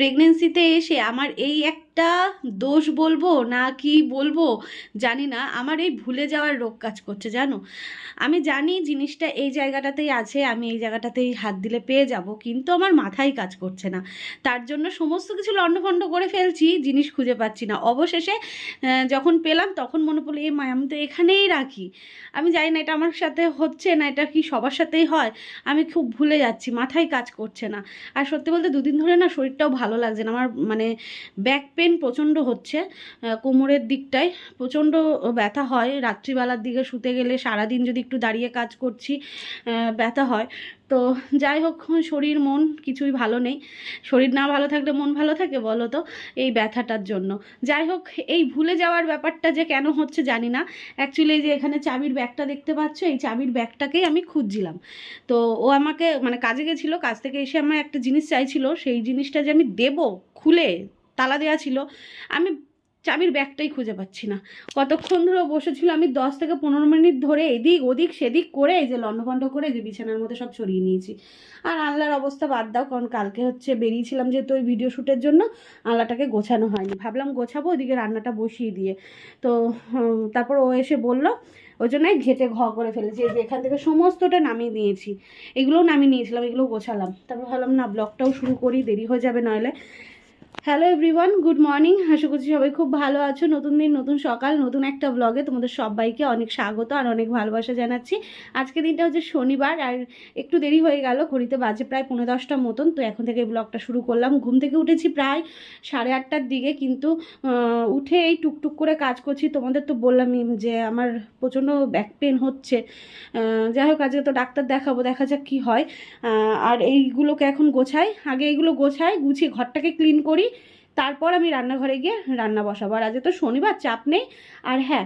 প্রেগনেন্সিতে এসে আমার এই একটা দোষ বলব না কি বলব জানি না, আমার এই ভুলে যাওয়ার রোগ কাজ করছে, জানো? আমি জানি জিনিসটা এই জায়গাটাতেই আছে, আমি এই জায়গাটাতেই হাত দিলে পেয়ে যাব, কিন্তু আমার মাথায় কাজ করছে না। তার জন্য সমস্ত কিছু লণ্ডভণ্ড করে ফেলছি, জিনিস খুঁজে পাচ্ছি না। অবশেষে যখন পেলাম তখন মনে পড়ল এই মা, আমি তো এখানেই রাখি। আমি জানি না এটা আমার সাথে হচ্ছে না, এটা কি সবার সাথেই হয়? আমি খুব ভুলে যাচ্ছি, মাথায় কাজ করছে না। আর সত্যি বলতে দুদিন ধরে না শরীরটাও ভালো লাগছে না। আমার মানে ব্যাক পেন প্রচণ্ড হচ্ছে কোমরের দিকটায়। প্রচণ্ড ব্যথা হয়, রাত্রিবেলার দিকে শুতে গেলে সারাদিন যদি একটু দাঁড়িয়ে কাজ করছি ব্যথা হয়। তো যাই হোক, শরীর, মন কিছুই ভালো নেই। শরীর না ভালো থাকলে মন ভালো থাকে বলো তো, এই ব্যথাটার জন্য। যাই হোক, এই ভুলে যাওয়ার ব্যাপারটা যে কেন হচ্ছে জানি না। অ্যাকচুয়ালি যে এখানে চাবির ব্যাগটা দেখতে পাচ্ছ, এই চাবির ব্যাগটাকেই আমি খুঁজছিলাম। তো ও আমাকে মানে কাজে গেছিল, কাজ থেকে এসে আমার একটা জিনিস চাইছিল, সেই জিনিসটা যে আমি দেব, খুলে তালা দেওয়া ছিল, আমি চাবির ব্যাগটাই খুঁজে পাচ্ছি না। কতক্ষণ ধরে বসেছিল, আমি দশ থেকে পনেরো মিনিট ধরে এদিক ওদিক সেদিক করে এই যে লণ্ডভণ্ড করে যে বিছানার মধ্যে সব ছড়িয়ে নিয়েছি। আর আল্লাহর অবস্থা বাদ দাও, কারণ কালকে হচ্ছে বেরিয়েছিলাম যেহেতু ওই ভিডিও শ্যুটের জন্য, আল্লাহটাকে গোছানো হয়নি। ভাবলাম গোছাবো ওইদিকে রান্নাটা বসিয়ে দিয়ে। তো তারপর ও এসে বলল, ওই জন্যই ঘেটে ঘ করে ফেলেছি, এই যে এখান থেকে সমস্তটা নামিয়ে নিয়েছি। এগুলোও নামিয়ে নিয়েছিলাম, এগুলো গোছালাম। তারপর ভাবলাম, না, ব্লগটাও শুরু করি, দেরি হয়ে যাবে নইলে। হ্যালো এভরিওয়ান গুড মর্নিং আশা করছি সবাই খুব ভালো আছো। নতুন দিন, নতুন সকাল, নতুন একটা ব্লগে তোমাদের সবাইকে অনেক স্বাগত আর অনেক ভালোবাসা জানাচ্ছি। আজকে দিনটা হচ্ছে শনিবার আর একটু দেরি হয়ে গেল। ঘড়িতে বাজে প্রায় পনেরো দশটার মতন। তো এখন থেকে ব্লগটা শুরু করলাম। ঘুম থেকে উঠেছি প্রায় সাড়ে আটটার দিকে। কিন্তু উঠে এই টুকটুক করে কাজ করছি। তোমাদের তো বললামই যে আমার প্রচণ্ড ব্যাক পেন হচ্ছে। যাই হোক, আজকে তো ডাক্তার দেখাবো। দেখা যাক কী হয়। আর এইগুলোকে এখন গোছাই। আগে এইগুলো গোছাই, গুছিয়ে ঘরটাকে ক্লিন করি। তারপর আমি রান্নাঘরে গিয়ে রান্না বসাবো। আর আজকে তো শনিবার, চাপ নেই। আর হ্যাঁ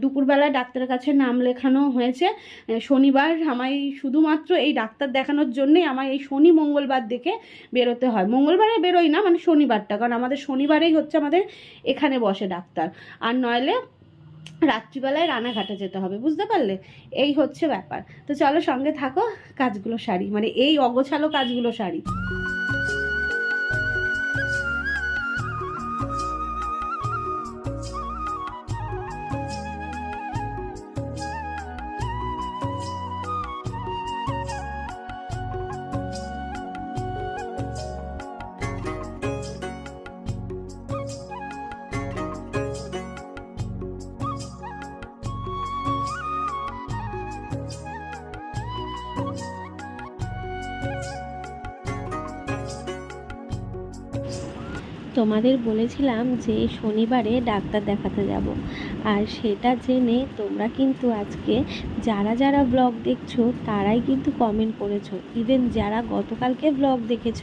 দুপুরবেলায় ডাক্তারের কাছে নাম লেখানো হয়েছে। শনিবার আমায় শুধুমাত্র এই ডাক্তার দেখানোর জন্যেই আমায় এই শনি মঙ্গলবার দেখে বেরোতে হয়। মঙ্গলবারে বেরোই না মানে শনিবারটা, কারণ আমাদের শনিবারেই হচ্ছে আমাদের এখানে বসে ডাক্তার। আর নইলে রাত্রিবেলায় রানাঘাটে যেতে হবে, বুঝতে পারলে? এই হচ্ছে ব্যাপার। তো চলো সঙ্গে থাকো, কাজগুলো সারি। মানে এই অগোছালো কাজগুলো সারি। তোমাদের বলেছিলাম যে শনিবারে ডাক্তার দেখাতে যাব। আর সেটা জেনে তোমরা কিন্তু আজকে যারা যারা ব্লগ দেখছ, তারাই কিন্তু কমেন্ট করেছ। ইভেন যারা গতকালকে ব্লগ দেখেছ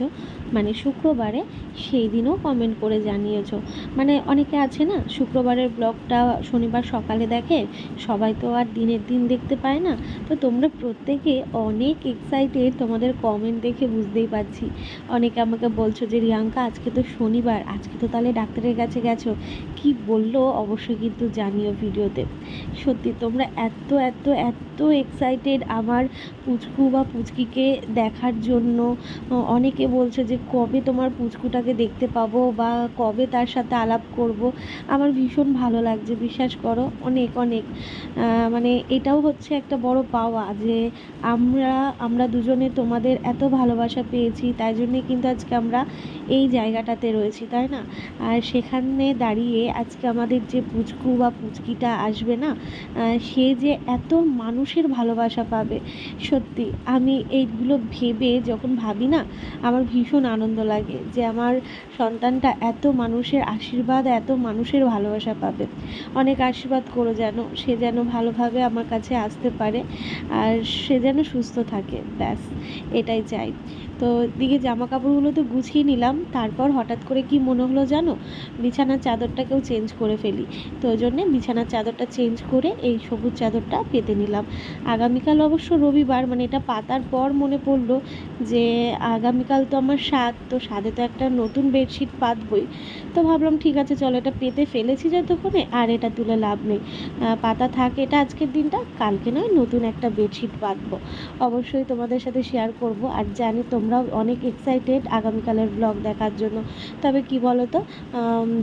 মানে শুক্রবারে সেই দিনও কমেন্ট করে জানিয়েছ। মানে অনেকে আছে না, শুক্রবারের ব্লগটা শনিবার সকালে দেখে, সবাই তো আর দিনের দিন দেখতে পায় না। তো তোমরা প্রত্যেকে অনেক এক্সাইটেড তোমাদের কমেন্ট দেখে বুঝতেই পারছি। অনেকে আমাকে বলছো যে, রিয়াঙ্কা, আজকে তো শনিবার, আজকে তো তাহলে ডাক্তারের কাছে গেছো। কি বলল অবশ্যই কিন্তু জানিও ভিডিওতে। সত্যি তোমরা এত এত এত এক্সাইটেড আমার পুচকু বা পুচকিকে দেখার জন্য। অনেকে বলছে যে, কবে তোমার পুচকুটাকে দেখতে পাবো বা কবে তার সাথে আলাপ করব। আমার ভীষণ ভালো লাগছে, বিশ্বাস করো, অনেক অনেক। মানে এটাও হচ্ছে একটা বড় পাওয়া যে আমরা আমরা দুজনে তোমাদের এত ভালোবাসা পেয়েছি, তাই জন্যে কিন্তু আজকে আমরা এই জায়গাটাতে রয়েছি, তাই না? আর সেখানে দাঁড়িয়ে আজকে আমাদের যে পুচকু বা পুচকিটা আসবে না সে যে এত মানুষের ভালোবাসা পাবে, সত্যি। আমি এইগুলো ভেবে যখন ভাবি না, আমার ভীষণ আনন্দ লাগে যে আমার সন্তানটা এত মানুষের আশীর্বাদ, এত মানুষের ভালোবাসা পাবে। অনেক আশীর্বাদ করো যেন, সে যেন ভালোভাবে আমার কাছে আসতে পারে আর সে যেন সুস্থ থাকে। ব্যাস, এটাই চাই। তো দিকে জামা কাপড়গুলো তো গুছিয়ে নিলাম, তারপর হঠাৎ করে কি মনে হলো জানো? বিছানার চাদরটাকেও চেঞ্জ করে ফেলি। তো ওই জন্যে বিছানার চাদরটা চেঞ্জ করে এই সবুজ চাদরটা পেতে নিলাম। আগামীকাল অবশ্য রবিবার মানে এটা পাতার পর মনে পড়ল যে আগামীকাল তো আমার স্বাদ, তো স্বাদে তো একটা নতুন বেডশিট পাতবই। তো ভাবলাম, ঠিক আছে, চলো এটা পেতে ফেলেছি যতক্ষণে, আর এটা তুলে লাভ নেই। পাতা থাকে, এটা আজকের দিনটা, কালকে নয়, নতুন একটা বেডশিট পাতবো। অবশ্যই তোমাদের সাথে শেয়ার করব, আর জানি তোমরাও অনেক এক্সাইটেড আগামীকালের ব্লগ দেখার জন্য। তবে কি বলো তো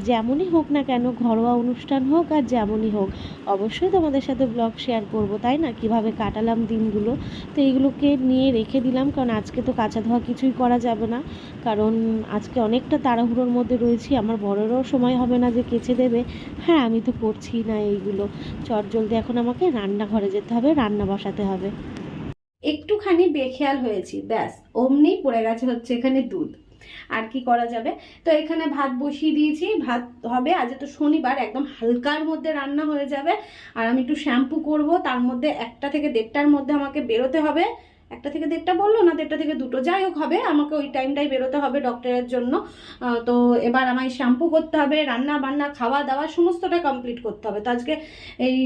যেমনই হোক না কেন, ঘরোয়া অনুষ্ঠান হোক আর যেমনই হোক, অবশ্যই তোমাদের সাথে ব্লগ শেয়ার করব, তাই না? কীভাবে কাটালাম দিনগুলো? তো এইগুলোকে নিয়ে রেখে দিলাম, কারণ আজকে তো কাঁচা ধোয়া কিছুই করা যাবে না। কারণ আজকে অনেকটা তাড়াহুড়োর মধ্যে রয়েছি। আমার বড়েরও সময় হবে না যে কেচে দেবে। হ্যাঁ আমি তো করছি না এইগুলো। চট জলদি এখন আমাকে রান্নাঘরে যেতে হবে, রান্না বসাতে হবে। একটুখানি বেখেয়াল হয়েছি, ব্যাস, অমনি পড়ে গেছে হচ্ছে এখানে দুধ। আর কি করা যাবে? তো এখানে ভাত বসিয়ে দিয়েছি, ভাত হবে, আজ তো শনিবার, একদম হালকার মধ্যে রান্না হয়ে যাবে। আর আমি একটু শ্যাম্পু করব, তার মধ্যে একটা থেকে দেড়টার মধ্যে আমাকে বেরোতে হবে। একটা থেকে দেড়টা বলল, না দেড়টা থেকে দুটো, যাই হোক হবে, আমাকে ওই টাইমটাই বেরোতে হবে ডক্টরের জন্য। তো এবার আমায় শ্যাম্পু করতে হবে, রান্না বান্না, খাওয়া দাওয়া সমস্তটা কমপ্লিট করতে হবে। তো আজকে এই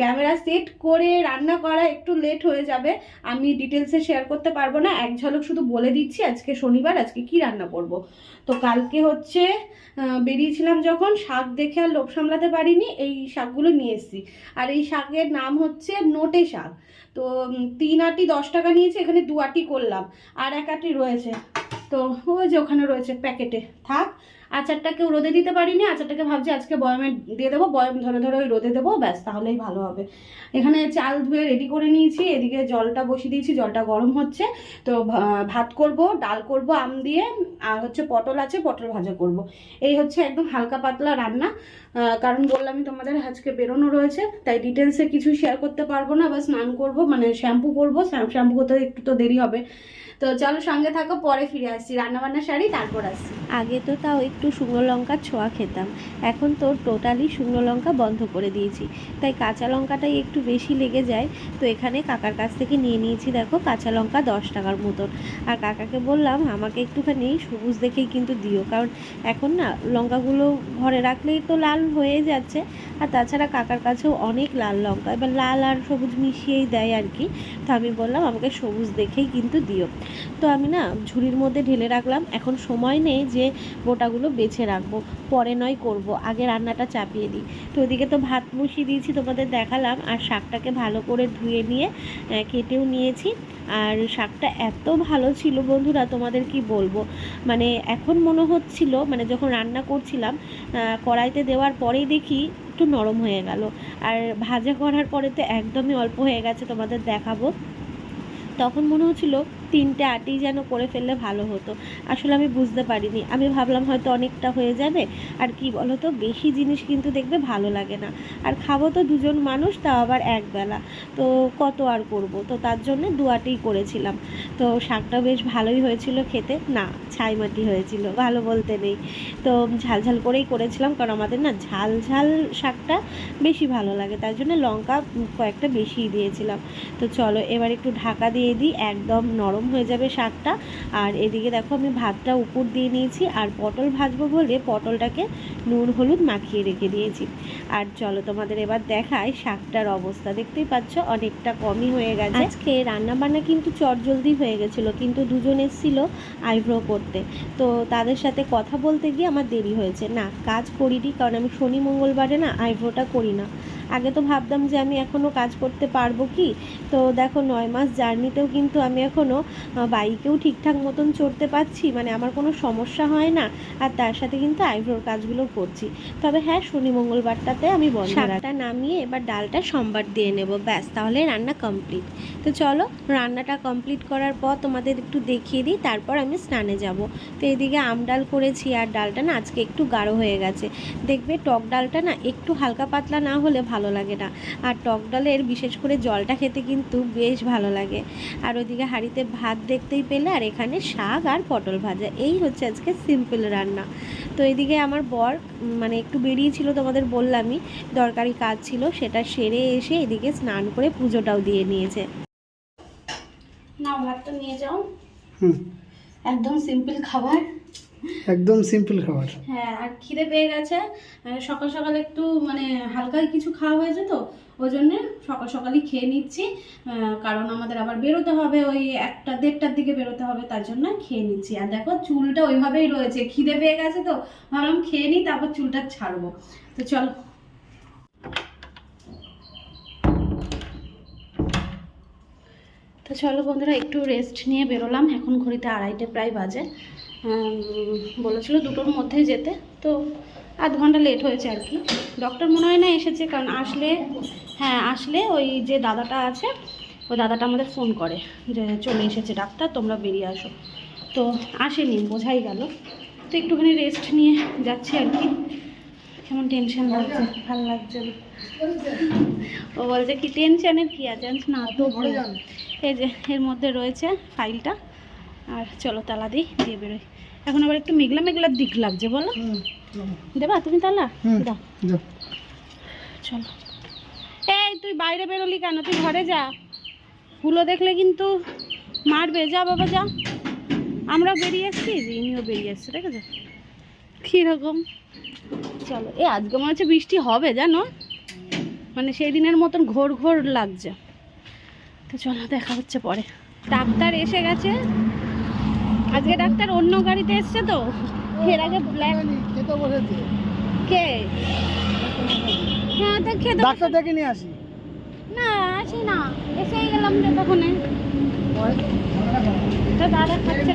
ক্যামেরা সেট করে রান্না করা একটু লেট হয়ে যাবে, আমি ডিটেলসে শেয়ার করতে পারব না। এক ঝলক শুধু বলে দিচ্ছি, আজকে শনিবার, আজকে কি রান্না করব? তো কালকে হচ্ছে বেরিয়েছিলাম যখন, শাক দেখে আর লোভ সামলাতে পারিনি, এই শাকগুলো নিয়ে এসেছি। আর এই শাকের নাম হচ্ছে নোটে শাক। তো তিন আটি দশ টাকা নিয়েছি, এখানে দু আটি করলাম। আর এক আটি রয়েছে। তো, ওই যে ওখানে রয়েছে প্যাকেটে। থাক আচারটাকেও রোদে দিতে পারিনি, আচারটাকে ভাবছি আজকে বয়মে দিয়ে দেবো, বয়ম ধরে ধরে ওই রোদে দেবো, ব্যাস, তাহলেই ভালো হবে। এখানে চাল ধুয়ে রেডি করে নিয়েছি, এদিকে জলটা বসিয়ে দিয়েছি, জলটা গরম হচ্ছে। তো ভাত করব, ডাল করব, আম দিয়ে, আর হচ্ছে পটল আছে, পটল ভাজা করব। এই হচ্ছে একদম হালকা পাতলা রান্না। কারণ বললামই তোমাদের আজকে বেরোনো রয়েছে, তাই ডিটেলসে কিছু শেয়ার করতে পারব না, বা স্নান করব মানে শ্যাম্পু করব শ্যাম্পু করতে একটু তো দেরি হবে। তো চলো সঙ্গে থাকো, পরে ফিরে আসছি। রান্না বান্না সারি, তারপর আসছি। আগে তো তাও একটু শুকনো লঙ্কার ছোঁয়া খেতাম। এখন তো টোটালি শুকনো লঙ্কা বন্ধ করে দিয়েছি। তাই কাঁচা লঙ্কাটাই একটু বেশি লেগে যায়। তো এখানে কাকার কাছ থেকে নিয়ে নিয়েছি, দেখো, কাঁচা লঙ্কা দশ টাকার মতন। আর কাকাকে বললাম, আমাকে একটুখানি সবুজ দেখেই কিন্তু দিও। কারণ এখন না, লঙ্কাগুলো ঘরে রাখলেই তো লাল হয়ে যাচ্ছে। আর তাছাড়া কাকার কাছেও অনেক লাল লঙ্কা। এবার লাল আর সবুজ মিশিয়েই দেয় আর কি। তো আমি বললাম, আমাকে সবুজ দেখেই কিন্তু দিও। তো আমি না ঝুড়ির মধ্যে ঢেলে রাখলাম। এখন সময় নেই যে গোটাগুলো বেছে রাখব। পরে নয় করব। আগে রান্নাটা চাপিয়ে দিই। তো ওদিকে তো ভাত বসিয়ে দিয়েছি, তোমাদের দেখালাম। আর শাকটাকে ভালো করে ধুয়ে নিয়ে কেটেও নিয়েছি। আর শাকটা এত ভালো ছিল বন্ধুরা, তোমাদের কি বলব? মানে এখন মনে হচ্ছিল মানে যখন রান্না করছিলাম কড়াইতে দেওয়ার পরেই দেখি একটু নরম হয়ে গেল। আর ভাজা করার পরে তো একদমই অল্প হয়ে গেছে তোমাদের দেখাবো। তখন মনে হচ্ছিল তিনটে আটি যেন করে ফেললে ভালো হতো। আসলে আমি বুঝতে পারিনি। আমি ভাবলাম হয়তো অনেকটা হয়ে যাবে। আর কি বলো তো বেশি জিনিস কিন্তু দেখবে ভালো লাগে না। আর খাব তো দুজন মানুষ, তাও আবার একবেলা তো কত আর করব? তো তার জন্য দু আটিই করেছিলাম। তো শাকটা বেশ ভালোই হয়েছিল খেতে। না, ছাই মাটি হয়েছিল, ভালো বলতে নেই। তো ঝাল ঝাল করেই করেছিলাম, কারণ আমাদের না ঝাল ঝাল শাকটা বেশি ভালো লাগে। তার জন্য লঙ্কা কয়েকটা বেশিই দিয়েছিলাম। তো চলো, এবার একটু ঢাকা দিয়ে দিই, একদম নরম হয়ে যাবে শাকটা। আর এদিকে দেখো আমি ভাতটা উপর দিয়ে নিয়েছি আর পটল ভাজবো বলে পটলটাকে নুন, হলুদ মাখিয়ে রেখে দিয়েছি। আর চলো তোমাদের এবার দেখায় শাকটার অবস্থা। দেখতেই পাচ্ছ অনেকটা কমই হয়ে গেছে। আজকে রান্না বান্না কিন্তু চটজলদি হয়ে গেছিল, কিন্তু দুজন এসেছিল আইব্রো করতে। তো তাদের সাথে কথা বলতে গিয়ে আমার দেরি হয়েছে। না, কাজ করিনি, কারণ আমি শনি, মঙ্গলবারে না আইব্রোটা করি না। আগে তো ভাবতাম যে আমি এখনও কাজ করতে পারব কি? তো দেখো নয় মাস জার্নিতেও কিন্তু আমি এখনও বাইকেও ঠিকঠাক মতন চড়তে পারছি মানে আমার কোনো সমস্যা হয় না, আর তার সাথে কিন্তু আইব্রোর কাজগুলো করছি। তবে হ্যাঁ শনি মঙ্গলবারটাতে আমি বন্ধ নামিয়ে এবার ডালটা সোমবার দিয়ে নেব, ব্যাস, তাহলে রান্না কমপ্লিট। তো চলো, রান্নাটা কমপ্লিট করার পর তোমাদের একটু দেখিয়ে দিই, তারপর আমি স্নানে যাব। তো এদিকে আম ডাল করেছি, আর ডালটা না আজকে একটু গাঢ় হয়ে গেছে। দেখবে টক ডালটা না একটু হালকা পাতলা না হলে ভালো লাগে না। আর টক ডালের বিশেষ করে জলটা খেতে কিন্তু বেশ ভালো লাগে। আর ওদিকে হাঁড়িতে ভাত দেখতেই পেলে আর এখানে শাক আর পটল ভাজা। এই হচ্ছে আজকে সিম্পল রান্না। তো এদিকে আমার বর মানে একটু বেরিয়েছিল তোমাদের বললামই দরকারি কাজ ছিল সেটা সেরে এসে এদিকে স্নান করে পুজোটাও দিয়ে নিয়েছে। নাও ভাতটা নিয়ে যাও। হুম। একদম সিম্পল খাবার। একদম সিম্পল খাবার। হ্যাঁ আর খিদে পেয়ে গেছে। সকাল সকাল একটু মানে হালকা কিছু খাওয়া হয়েছে তো ওই জন্যে সকাল সকালই খেয়ে নিচ্ছি। কারণ আমাদের আবার বেরোতে হবে ওই একটা দেড়টার দিকে বেরোতে হবে তার জন্য খেয়ে নিচ্ছি। আর দেখো চুলটা ওইভাবেই রয়েছে। খিদে পেয়ে গেছে তো ভাবলাম খেয়ে নিই তারপর চুলটা ছাড়বো। তো চলো। তো চলো বন্ধুরা, একটু রেস্ট নিয়ে বেরোলাম। এখন ঘড়িতে আড়াইটে প্রায় বাজে। বলেছিল দুটোর মধ্যে যেতে। তো আধ ঘণ্টা লেট হয়েছে আর কি। ডক্টর মনে হয় না এসেছে, কারণ আসলে হ্যাঁ আসলে ওই যে দাদাটা আছে ওই দাদাটা আমাদের ফোন করে যে চলে এসেছে ডাক্তার, তোমরা বেরিয়ে আসো। তো আসেনি, বোঝাই গেল। তো একটুখানি রেস্ট নিয়ে যাচ্ছি আর কি। কেমন টেনশন লাগছে? ভালো লাগছে। ও বলছে কি টেনশনের কি আছে না তো এই যে এর মধ্যে রয়েছে ফাইলটা আর চলো তালা দিই দিয়ে বেরোই। এখন আবার একটু মেঘলা মেঘলার দিক লাগছে বলো। দেবা তুমি তালা? দাও। চলো। এই তুই বাইরে বেরোলি কেন? তুই ঘরে যা। ফুলো দেখলে কিন্তু মারবে। যা বাবা যা। আমরাও বেরিয়ে এসছি ইনিও বেরিয়ে এসছে দেখেছ? কীরকম? চলো। এ আজকে মনে হচ্ছে বৃষ্টি হবে জানো? মানে সেই দিনের মতন ঘোর ঘোর লাগছে। তো চলো দেখা হচ্ছে পরে। ডাক্তার এসে গেছে। আজকে ডাক্তার অন্য গাড়িতে এসছে তো? এর আগে কে? হ্যাঁ তো খেতে ডাক্তার ডেকে নিয়ে আসি। না, আসি না। এসেই গেলাম যে তখনে। দাদা খাচ্ছে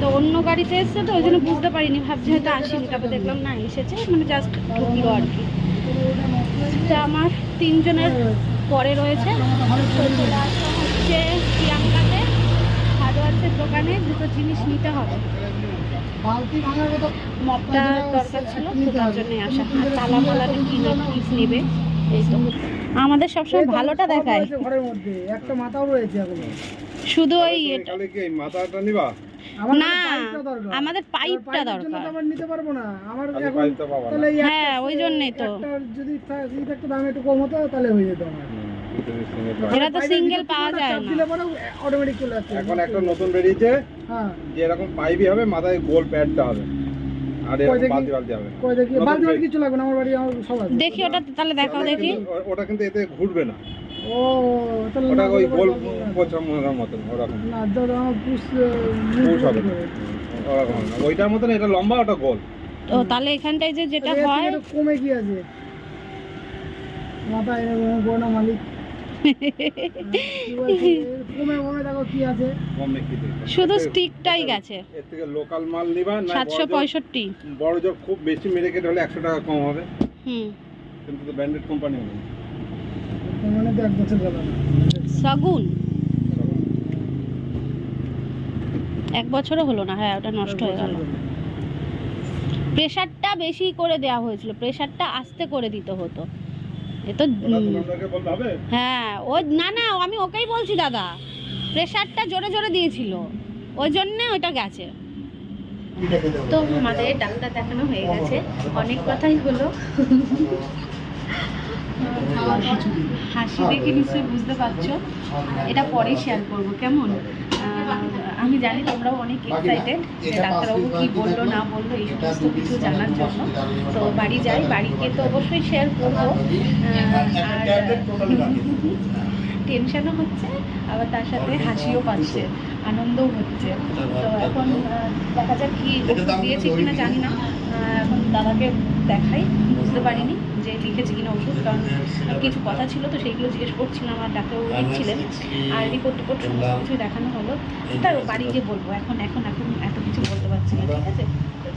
তো অন্য গাড়িতে এসছে তো, ওই জন্য বুঝতে পারিনি। ভাবছি হয়তো আসিনি। তারপর দেখলাম না, এসেছে। মানে জাস্ট ঢুকলো আর কি। তা আমার তিনজনের পরে রয়েছে। হচ্ছে প্রিয়াঙ্কাতে হার্ডওয়ার্সের দোকানে। দুটো জিনিস নিতে হবে। মপটা দরকার ছিল তার জন্যই আসা। আর তালা মালা কিনে পিস নেবে? এই তো। আমাদের সবসময় ভালোটা দেখায়। ঘরের মধ্যে একটা মাথাও রয়েছে শুধু ওই এটা। তাহলে কি এই মাথাটা নিবা? আমার না আমাদের পাইপটা এবার পাইপের জন্য দরকার। তো নিতে পারব না। আমার খালি এখন পাইপটা পাবা না। তাহলে হ্যাঁ, ওই জন্যই তো। যদি একটু দাম একটু কম হতো তাহলে হয়ে যেত আমার। এরা তো সিঙ্গেল পাওয়া যায় চাপ না। দিলে পরে অটোমেটিক চলে আসছে এখন একটা নতুন বেরিয়েছে। হ্যাঁ। যে এরকম পাইপই হবে মাথায় গোল প্যাডটা হবে। দেখি? ওটা তাহলে দেখাও দেখি। ওটা কিন্তু এতে ঘুরবে না। ও তাহলে ওটা ওই গোল বলব না। পোচা মনের মতন ওরকম। না দাদা আমার পুষ পুষ হবে না। হুম, ওরকম না। ওইটার মতন এটা লম্বা ওটা গোল। তো তাহলে এখানটায় যে যেটা হয় কমে আছে? মাথা এরকম গোনা মালিক। শুধু স্টিকটাই গেছে। লোকাল মাল নিবা বড় খুব বেশি মেরেকেট হলে একশো টাকা কম হবে কিন্তু ব্র্যান্ডেড কোম্পানি হবে এক সাগুন এক বছরও হলো না হ্যাঁ ওটা নষ্ট হয়ে গেল। প্রেশারটা বেশি করে দেওয়া হয়েছিল, প্রেশারটা আস্তে করে দিতে হতো। এ তো হ্যাঁ ও না না আমি ওকেই বলছি দাদা। প্রেশারটা জোরে জোরে দিয়েছিল। ওই জন্যে ওইটা গেছে। তো আমাদের ডাক্তার দেখানো হয়ে গেছে। অনেক কথাই হলো। হাসি দেখে নিশ্চয়ই বুঝতে পারছ। এটা পরে শেয়ার করব কেমন? আমি জানি তোমরাও অনেক এক্সাইটেড যে ডাক্তারবাবু কি বলল না বলল এই সমস্ত কিছু জানার জন্য। তো বাড়ি যাই বাড়িকে তো অবশ্যই শেয়ার করব। আর টেনশনও হচ্ছে আবার তার সাথে হাসিও পাচ্ছে আনন্দও হচ্ছে। তো এখন দেখা যাক কি দিয়েছে কিনা জানি না। এখন দাদাকে দেখাই বুঝতে পারিনি। যে লিখেছে কিনা ওষুধ কারণ কিছু কথা ছিল তো সেইগুলো জিজ্ঞেস করছিলাম আর ডাক্তারবাবু লিখছিলেন। আর রিপোর্ট টিপোর্ট সমস্ত কিছু দেখানো হলো। তার বাড়ি গিয়ে বলব এখন এখন এখন এত কিছু বলতে পারছি না ঠিক আছে?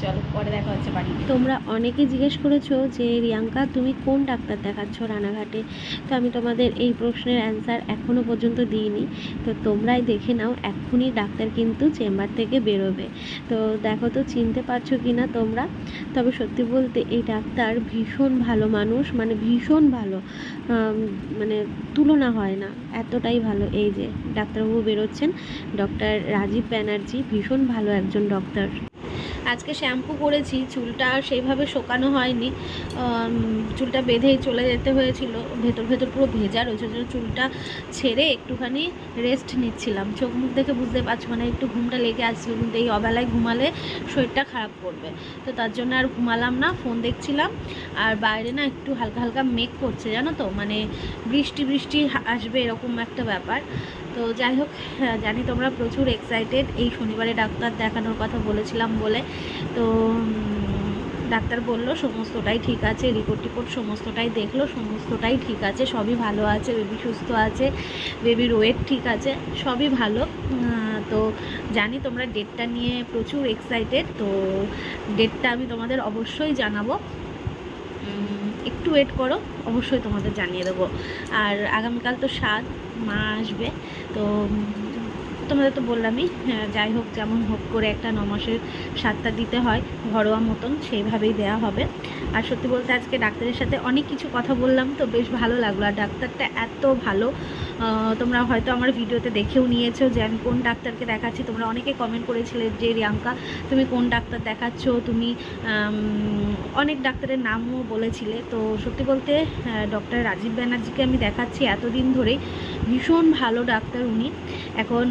চলো, পরে দেখা হচ্ছে বাড়ি। তোমরা অনেকে জিজ্ঞেস করেছ যে, রিয়াঙ্কা, তুমি কোন ডাক্তার দেখাচ্ছ রানাঘাটে? তো আমি তোমাদের এই প্রশ্নের অ্যান্সার এখনও পর্যন্ত দিইনি। তো তোমরাই দেখে নাও, এক্ষুনি ডাক্তার কিন্তু চেম্বার থেকে বেরোবে। তো দেখো তো, চিনতে পারছ কি না তোমরা? তবে সত্যি বলতে, এই ডাক্তার ভীষণ ভালো মানুষ মানে ভীষণ ভালো। মানে তুলনা হয় না, এতটাই ভালো। এই যে, ডাক্তারবাবু বেরোচ্ছেন, ডক্টর রাজীব ব্যানার্জি, ভীষণ ভালো একজন ডক্টর। আজকে শ্যাম্পু করেছি, চুলটা আর সেইভাবে শোকানো হয়নি। চুলটা বেঁধেই চলে যেতে হয়েছিল, ভেতর ভেতর পুরো ভেজা রয়েছে চুলটা ছেড়ে একটুখানি রেস্ট নিচ্ছিলাম। চোখ মুখ দেখে বুঝতে পারছ মানে একটু ঘুমটা লেগে আসছিল, কিন্তু এই অবেলায় ঘুমালে শরীরটা খারাপ করবে। তো তার জন্য আর ঘুমালাম না, ফোন দেখছিলাম। আর বাইরে না একটু হালকা হালকা মেঘ করছে, জানো তো? মানে বৃষ্টি বৃষ্টি আসবে এরকম একটা ব্যাপার। তো যাই হোক হ্যাঁ, জানি তোমরা প্রচুর এক্সাইটেড এই শনিবারে ডাক্তার দেখানোর কথা বলেছিলাম বলে। তো ডাক্তার বলল সমস্তটাই ঠিক আছে রিপোর্ট টিপোর্ট সমস্তটাই দেখল সমস্তটাই ঠিক আছে সবই ভালো আছে বেবি সুস্থ আছে বেবির ওয়েট ঠিক আছে সবই ভালো। তো জানি তোমরা ডেটটা নিয়ে প্রচুর এক্সাইটেড তো ডেটটা আমি তোমাদের অবশ্যই জানাব। একটু ওয়েট করো অবশ্যই তোমাদের জানিয়ে দেবো। আর আগামীকাল তো সাত মা আসবে তো তোমাদের তো বললামই হ্যাঁ, যাই হোক যেমন হোক করে একটা ন মাসের সাতটা দিতে হয় ঘরোয়া মতন সেইভাবেই দেওয়া হবে। আর সত্যি বলতে আজকে ডাক্তারের সাথে অনেক কিছু কথা বললাম, তো বেশ ভালো লাগল। আর ডাক্তারটা এত ভালো। তোমরা হয়তো আমার ভিডিওতে দেখেও নিয়েছো যে আমি কোন ডাক্তারকে দেখাচ্ছি। তোমরা অনেকে কমেন্ট করেছিলে যে, রিয়াঙ্কা, তুমি কোন ডাক্তার দেখাচ্ছ? তুমি অনেক ডাক্তারের নামও বলেছিলে। তো সত্যি বলতে ডক্টর রাজীব ব্যানার্জিকে আমি দেখাচ্ছি এতদিন ধরেই ভীষণ ভালো ডাক্তার উনি। এখন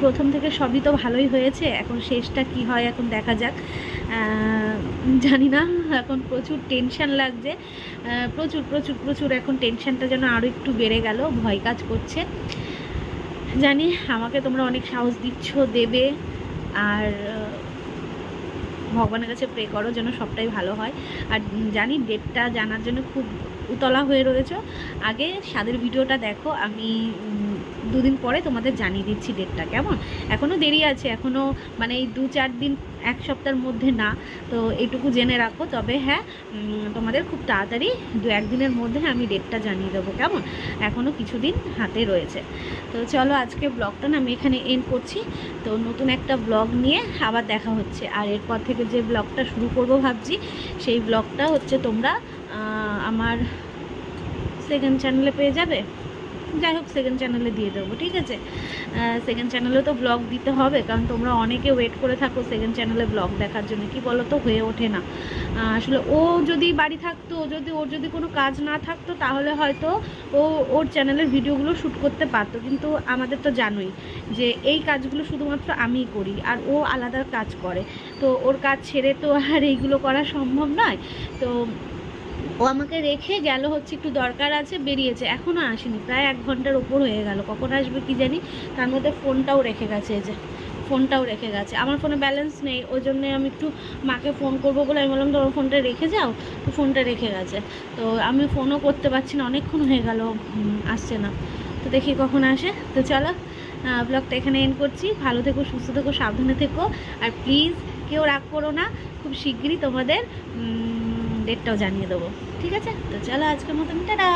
প্রথম থেকে সবই তো ভালোই হয়েছে। এখন শেষটা কি হয় এখন দেখা যাক। জানি না এখন প্রচুর টেনশন লাগছে। প্রচুর প্রচুর প্রচুর এখন টেনশনটা যেন আরও একটু বেড়ে গেল, ভয় কাজ করছে। জানি, আমাকে তোমরা অনেক সাহস দিচ্ছ, দেবে, আর ভগবানের কাছে প্রে করো যেন সবটাই ভালো হয়। আর জানি ডেটটা জানার জন্য খুব উতলা হয়ে রয়েছে। আগে স্বাদের ভিডিওটা দেখো, আমি দুদিন পরে তোমাদের জানিয়ে দিচ্ছি ডেটটা কেমন? এখনও দেরি আছে এখনও মানে এই দু চার দিন, এক সপ্তাহের মধ্যে না, তো এটুকু জেনে রাখো। তবে হ্যাঁ তোমাদের খুব তাড়াতাড়ি দু একদিনের মধ্যে আমি ডেটটা জানিয়ে দেবো, কেমন? এখনও কিছুদিন হাতে রয়েছে। তো চলো আজকে ব্লগটা না আমি এখানে এন্ড করছি। তো নতুন একটা ব্লগ নিয়ে আবার দেখা হচ্ছে। আর এরপর থেকে যে ব্লগটা শুরু করব ভাবছি, সেই ব্লগটা হচ্ছে তোমরা আমার সেকেন্ড চ্যানেলে পেয়ে যাবে? যাই হোক সেকেন্ড চ্যানেলে দিয়ে দেবো, ঠিক আছে? সেকেন্ড চ্যানেলে তো ব্লগ দিতে হবে, কারণ তোমরা অনেকে ওয়েট করে থাকো সেকেন্ড চ্যানেলে ব্লগ দেখার জন্য, কি বলো তো হয়ে ওঠে না। আসলে ও যদি বাড়ি থাকতো, ও যদি, ওর যদি কোনো কাজ না থাকতো, তাহলে হয়তো ও, ওর চ্যানেলের ভিডিওগুলো শ্যুট করতে পারতো, কিন্তু আমাদের তো জানোই যে এই কাজগুলো শুধুমাত্র আমিই করি, আর ও আলাদা কাজ করে। তো ওর কাজ ছেড়ে তো আর এইগুলো করা সম্ভব নয়। তো ও আমাকে রেখে গেল হচ্ছে একটু দরকার আছে, বেরিয়েছে। এখনও আসেনি, প্রায় এক ঘণ্টার ওপর হয়ে গেল। কখন আসবে কি জানি? তার মধ্যে ফোনটাও রেখে গেছে, এই যে, ফোনটাও রেখে গেছে। আমার ফোনে ব্যালেন্স নেই, ওই জন্যে আমি একটু মাকে ফোন করব বলে আমি বললাম তোমার ফোনটা রেখে যাও? তো ফোনটা রেখে গেছে। তো আমি ফোনও করতে পারছি না, অনেকক্ষণ হয়ে গেল আসছে না। তো দেখি কখন আসে। তো চলো ব্লগটা এখানে এন্ড করছি। ভালো থেকো, সুস্থ থেকো, সাবধানে থেকো। আর প্লিজ কেউ রাগ করো না, খুব শিগগিরই তোমাদের ডেটটাও জানিয়ে দেবো। ঠিক আছে? তো চলো আজকের মতন টাটা!